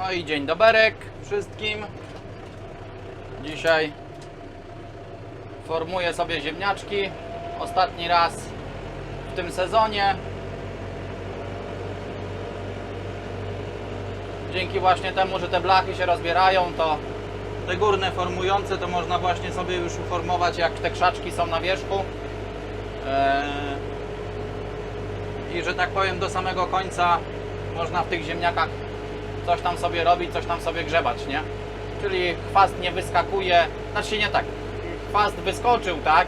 No i dzień doberek wszystkim. Dzisiaj formuję sobie ziemniaczki. Ostatni raz w tym sezonie. Dzięki właśnie temu, że te blachy się rozbierają, to te górne formujące to można właśnie sobie już uformować jak te krzaczki są na wierzchu. Eee, I że tak powiem do samego końca można w tych ziemniakach coś tam sobie robić, coś tam sobie grzebać, nie? Czyli chwast nie wyskakuje, znaczy nie tak, chwast wyskoczył, tak?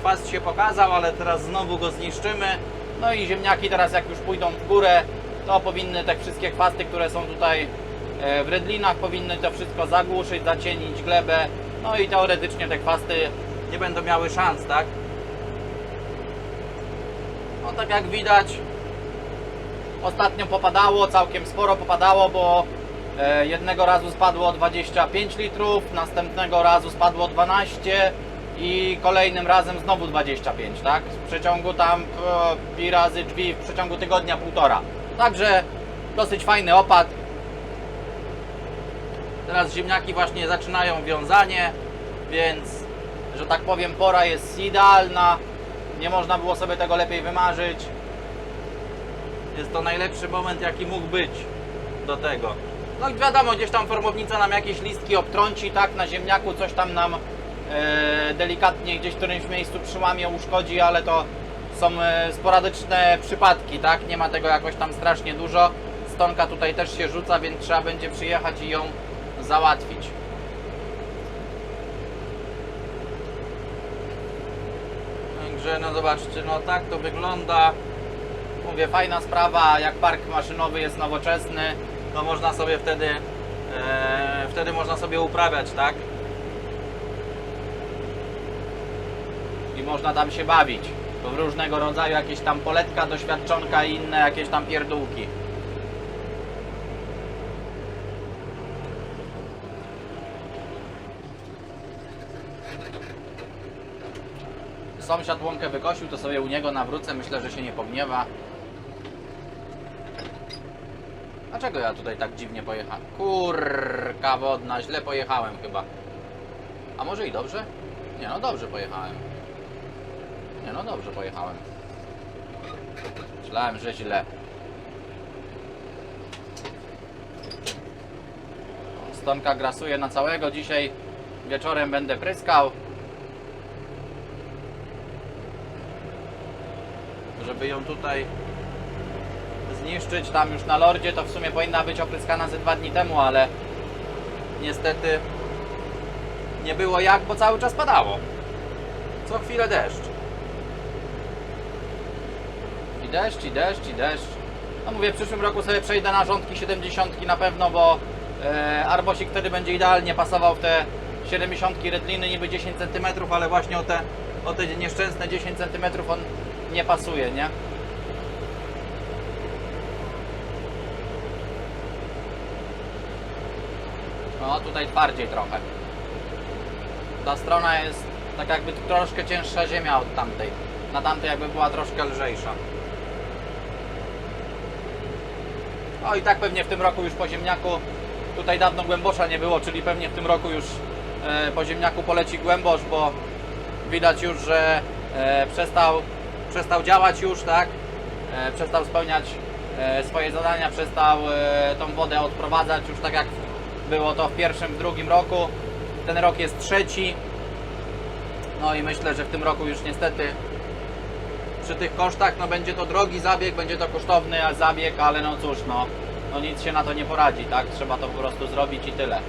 Chwast się pokazał, ale teraz znowu go zniszczymy. No i ziemniaki teraz jak już pójdą w górę, to powinny te wszystkie chwasty, które są tutaj e, w redlinach, powinny to wszystko zagłuszyć, zacienić glebę. No i teoretycznie te chwasty nie będą miały szans, tak? No tak jak widać, Ostatnio popadało, całkiem sporo popadało, bo e, jednego razu spadło 25 litrów, następnego razu spadło 12 i kolejnym razem znowu 25, tak? W przeciągu tam e, pi razy drzwi, w przeciągu tygodnia półtora. Także dosyć fajny opad. Teraz ziemniaki właśnie zaczynają wiązanie, więc że tak powiem pora jest idealna. Nie można było sobie tego lepiej wymarzyć. Jest to najlepszy moment, jaki mógł być do tego. No i wiadomo, gdzieś tam formownica nam jakieś listki obtrąci, tak, na ziemniaku coś tam nam e, delikatnie gdzieś w którymś miejscu przyłamie, uszkodzi, ale to są e, sporadyczne przypadki, tak, nie ma tego jakoś tam strasznie dużo. Stonka tutaj też się rzuca, więc trzeba będzie przyjechać i ją załatwić. Także no zobaczcie, no tak to wygląda. Mówię, fajna sprawa, jak park maszynowy jest nowoczesny, to można sobie wtedy, e, wtedy można sobie uprawiać, tak? I można tam się bawić. W różnego rodzaju jakieś tam poletka, doświadczonka i inne jakieś tam pierdółki. Sąsiad łąkę wykosił, to sobie u niego nawrócę. Myślę, że się nie pogniewa. A czego ja tutaj tak dziwnie pojechałem? Kurka wodna, źle pojechałem chyba. A może i dobrze? Nie no, dobrze pojechałem. Nie no, dobrze pojechałem. Myślałem, że źle. Stonka grasuje na całego. Dzisiaj wieczorem będę pryskał. żeby ją tutaj zniszczyć tam już na lordzie, to w sumie powinna być opryskana ze dwa dni temu, ale niestety nie było jak, bo cały czas padało. Co chwilę deszcz. I deszcz, i deszcz, i deszcz. No mówię, w przyszłym roku sobie przejdę na rządki 70 na pewno, bo e, arbosik wtedy będzie idealnie pasował w te 70 redliny, niby 10 cm, ale właśnie o te, o te nieszczęsne 10 cm on nie pasuje, nie? No tutaj twardziej trochę. Ta strona jest tak jakby troszkę cięższa ziemia od tamtej. Na tamtej jakby była troszkę lżejsza. O i tak pewnie w tym roku już po ziemniaku tutaj dawno głębosza nie było, czyli pewnie w tym roku już e, po ziemniaku poleci głębosz, bo widać już, że e, przestał, przestał działać już, tak? E, przestał spełniać e, swoje zadania, przestał e, tą wodę odprowadzać już tak jak było to w pierwszym, w drugim roku. Ten rok jest trzeci. No i myślę, że w tym roku już niestety przy tych kosztach no będzie to drogi zabieg, będzie to kosztowny zabieg, ale no cóż, no, no nic się na to nie poradzi, tak? Trzeba to po prostu zrobić i tyle.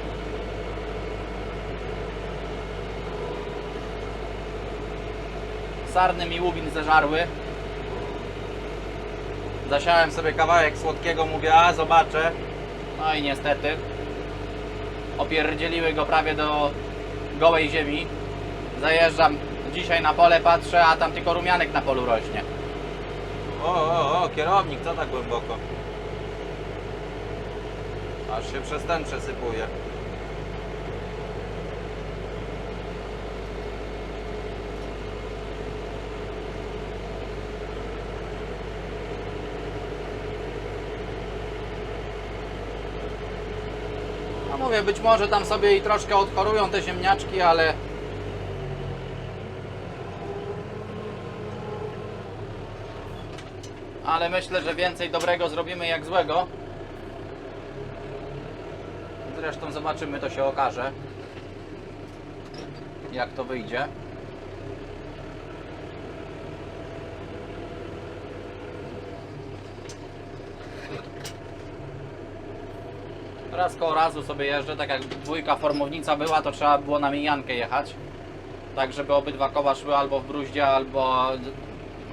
Sarny mi łubin zeżarły. Zasiałem sobie kawałek słodkiego, mówię, a zobaczę. No i niestety opierdzieliły go prawie do gołej ziemi. Zajeżdżam dzisiaj na pole, patrzę, a tam tylko rumianek na polu rośnie. O, o, o, kierownik, co tak głęboko? Aż się przez ten przesypuje. No mówię, być może tam sobie i troszkę odchorują te ziemniaczki, ale ale myślę, że więcej dobrego zrobimy jak złego. Zresztą zobaczymy, to się okaże. Jak to wyjdzie. Raz koło razu sobie jeżdżę, tak jak dwójka formownica była, to trzeba było na mijankę jechać. Tak, żeby obydwa koła szły albo w bruździe, albo,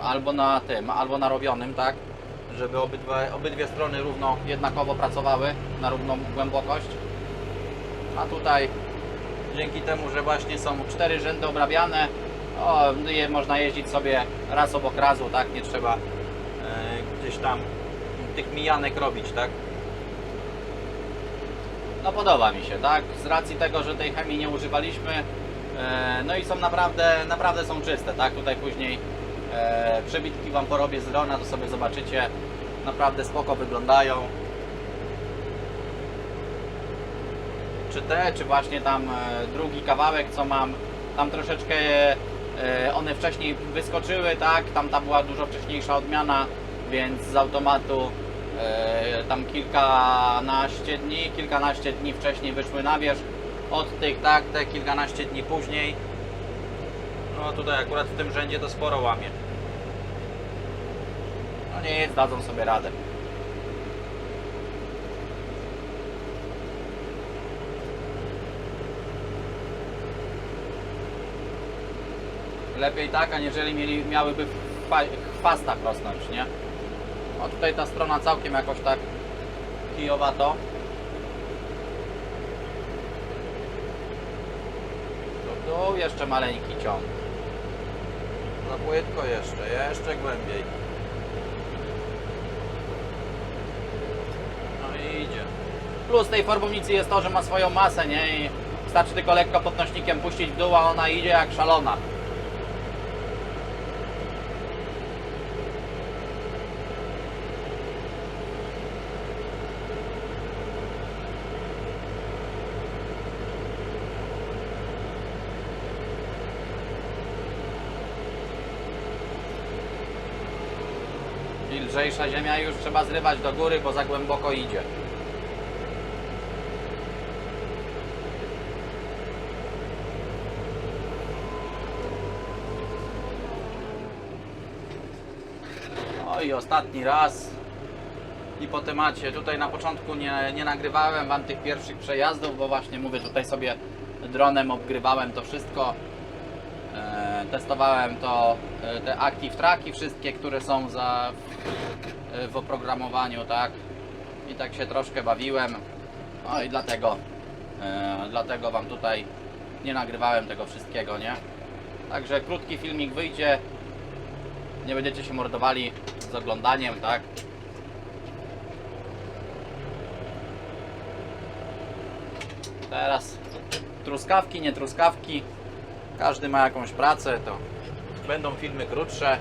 albo na tym, albo na robionym, tak? Żeby obydwie, obydwie strony równo, jednakowo pracowały na równą głębokość. A tutaj dzięki temu, że właśnie są cztery rzędy obrabiane, o, je, można jeździć sobie raz obok razu, tak? Nie trzeba e, gdzieś tam tych mijanek robić, tak? No podoba mi się, tak? Z racji tego, że tej chemii nie używaliśmy, e, no i są naprawdę, naprawdę są czyste, tak? Tutaj później e, przebitki Wam porobię z drona, to sobie zobaczycie. Naprawdę spoko wyglądają. Czy te, czy właśnie tam e, drugi kawałek, co mam, tam troszeczkę one wcześniej wyskoczyły, tak? Tam ta była dużo wcześniejsza odmiana, więc z automatu tam kilkanaście dni, kilkanaście dni wcześniej wyszły na wierzch od tych, tak, te kilkanaście dni później. No tutaj akurat w tym rzędzie to sporo łamie. No nie jest, dadzą sobie radę. Lepiej tak, aniżeli mieli, miałyby w chwa- chwastach rosnąć, nie? O tutaj ta strona całkiem jakoś tak kijowato. Tu, tu jeszcze maleńki ciąg. Za płytko jeszcze, jeszcze głębiej. No i idzie. Plus tej formownicy jest to, że ma swoją masę, nie? I wystarczy tylko lekko podnośnikiem puścić w dół, a ona idzie jak szalona. Lżejsza ziemia już trzeba zrywać do góry, bo za głęboko idzie. No i ostatni raz. I po temacie. Tutaj na początku nie, nie nagrywałem Wam tych pierwszych przejazdów, bo właśnie mówię, tutaj sobie dronem obgrywałem to wszystko. E, testowałem to, e, te Active Tracki wszystkie, które są za, e, w oprogramowaniu, tak? I tak się troszkę bawiłem. No i dlatego, dlatego Wam tutaj nie nagrywałem tego wszystkiego, nie? Także krótki filmik wyjdzie. Nie będziecie się mordowali z oglądaniem, tak? Teraz truskawki, nie truskawki. Każdy ma jakąś pracę, to będą filmy krótsze.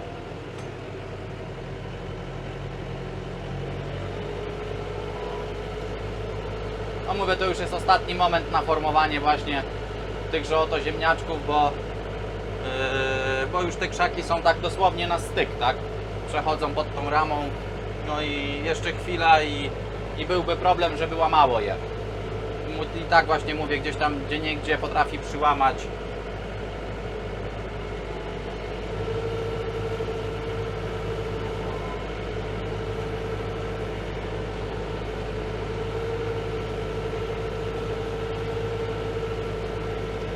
No mówię, to już jest ostatni moment na formowanie właśnie tychże oto ziemniaczków, bo, yy, bo już te krzaki są tak dosłownie na styk, tak? Przechodzą pod tą ramą, no i jeszcze chwila i, i byłby problem, żeby łamało je. I tak właśnie mówię, gdzieś tam gdzie niegdzie potrafi przyłamać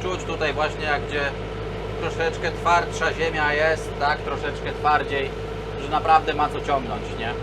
czuć tutaj właśnie jak gdzie troszeczkę twardsza ziemia jest, tak, troszeczkę twardziej, że naprawdę ma co ciągnąć, nie?